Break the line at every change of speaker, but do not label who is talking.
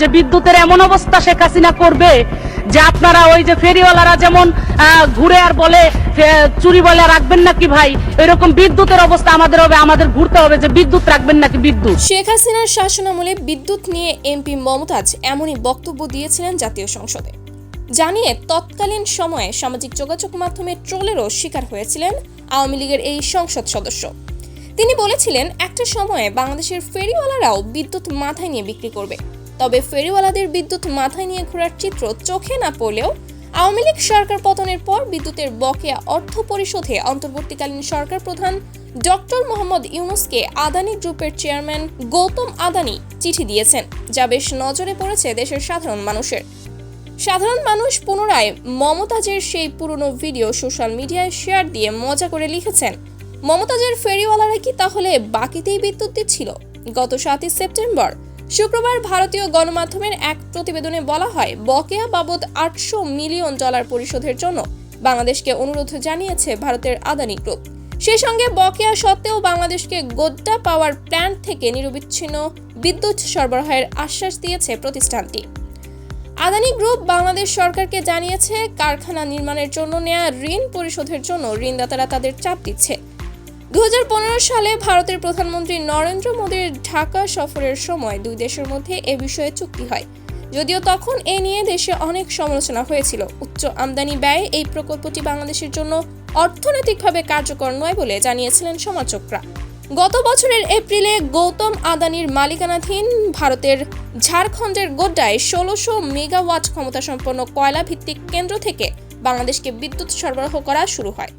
যে বিদ্যুতের এমন অবস্থা শেখ হাসিনা করবে যে আপনারা ওই যে ফেরিওয়ালারা যেমন ঘুরে আর বলে চুরি বলে রাখবেন নাকি ভাই? এরকম বিদ্যুতের অবস্থা আমাদের হবে, আমাদের ঘুরতে হবে যে বিদ্যুৎ রাখবেন নাকি বিদ্যুৎ?
শেখ হাসিনার শাসনামলে বিদ্যুৎ নিয়ে এমপি মমতাজ এমনই বক্তব্য দিয়েছিলেন জাতীয় সংসদে। জানিয়ে তৎকালীন সময়ে সামাজিক যোগাযোগ মাধ্যমে ট্রোলেরও শিকার হয়েছিলেন আওয়ামী লীগের এই সংসদ সদস্য। তিনি বলেছিলেন, একটা সময়ে বাংলাদেশের ফেরিওয়ালারাও বিদ্যুৎ মাথায় নিয়ে বিক্রি করবে। তবে ফেরিওয়ালাদের বিদ্যুৎ মাথায় নিয়ে ঘোরার চিত্র চোখে না পড়লেও আওয়ামী লীগ সরকার পতনের পর বিদ্যুতের বকেয়া অর্থ পরিশোধে অন্তর্বর্তীকালীন সরকার প্রধান ডক্টর মোহাম্মদ ইউনুসকে আদানি গ্রুপের চেয়ারম্যান গৌতম আদানি চিঠি দিয়েছেন, যা বেশ নজরে পড়েছে দেশের সাধারণ মানুষের। সাধারণ মানুষ পুনরায় মমতাজের সেই পুরনো ভিডিও সোশ্যাল মিডিয়ায় শেয়ার দিয়ে মজা করে লিখেছেন, মমতাজের ফেরিওয়ালারা কি তাহলে বাকিতেই বিদ্যুৎ দিচ্ছিল? গত সাতই সেপ্টেম্বর শুক্রবার ভারতীয় গণমাধ্যমের এক প্রতিবেদনে বলা হয়, বকেয়া বাবদ আটশো মিলিয়ন ডলার পরিশোধের জন্য বাংলাদেশকে অনুরোধ জানিয়েছে ভারতের আদানি গ্রুপ। সেই সঙ্গে বকেয়া সত্ত্বেও বাংলাদেশকে গোড্ডা পাওয়ার প্ল্যান্ট থেকে নিরবিচ্ছিন্ন বিদ্যুৎ সরবরাহের আশ্বাস দিয়েছে প্রতিষ্ঠানটি। আদানি গ্রুপ বাংলাদেশ সরকারকে জানিয়েছে, কারখানা নির্মাণের জন্য নেয়া ঋণ পরিশোধের জন্য ঋণদাতারা তাদের চাপ দিচ্ছে। দু হাজার পনেরো সালে ভারতের প্রধানমন্ত্রী নরেন্দ্র মোদীর ঢাকা সফরের সময় দুই দেশের মধ্যে এ বিষয়ে চুক্তি হয়। যদিও তখন এ নিয়ে দেশে অনেক সমালোচনা হয়েছিল। উচ্চ আমদানি ব্যয় এই প্রকল্পটি বাংলাদেশের জন্য অর্থনৈতিকভাবে কার্যকর নয় বলে জানিয়েছিলেন সমালোচকরা গত বছরের এপ্রিলে গৌতম আদানির মালিকানাধীন ভারতের ঝাড়খণ্ডের গোড্ডায় ষোলোশো মেগাওয়াট ক্ষমতা সম্পন্ন কয়লা ভিত্তিক কেন্দ্র থেকে বাংলাদেশকে বিদ্যুৎ সরবরাহ করা শুরু হয়।